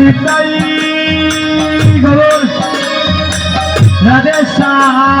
নিতাই গৌর রাধে শ্যাম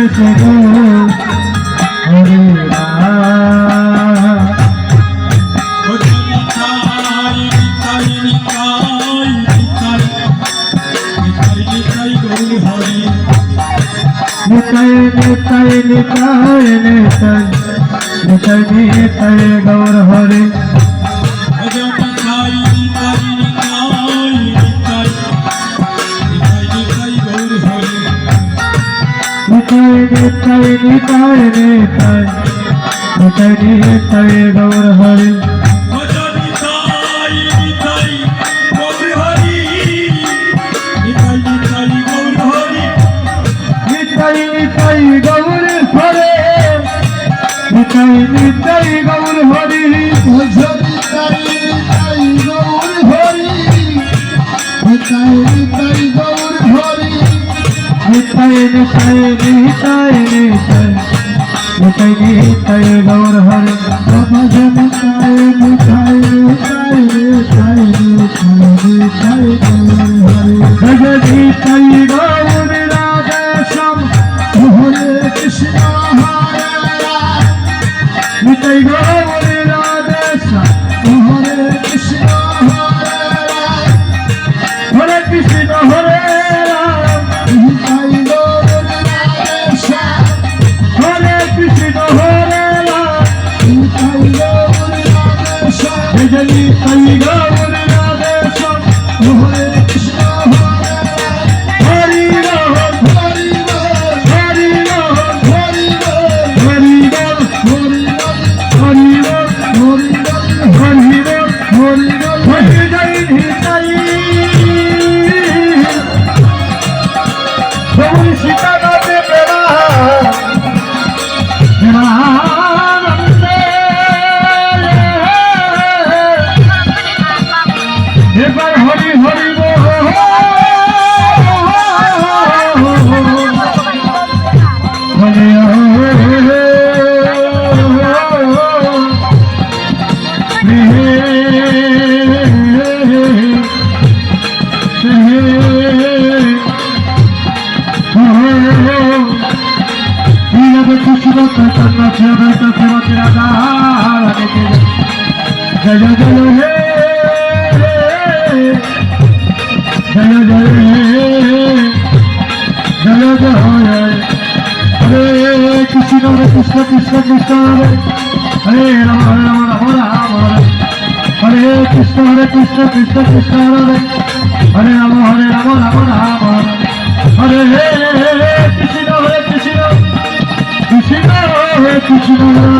রেখে দো হরে নিতাই নিতাই নিতাই নিতাই নিতাই নিতাই গৌর হরে Gour Hari. Nitai Nitai Gour Hari. Nitai Nitai Nitai Nitai Nitai Nitai Nitai Nitai Gour Vamos visitar जय जय हे जय जय जय जय हरे कृष्ण हरे कृष्ण कृष्ण कृष्ण हरे हरे राम राम राम राम हरे हरे कृष्ण हरे कृष्ण कृष्ण कृष्ण हरे हरे राम हरे राम राम राम हरे हरे Thank you.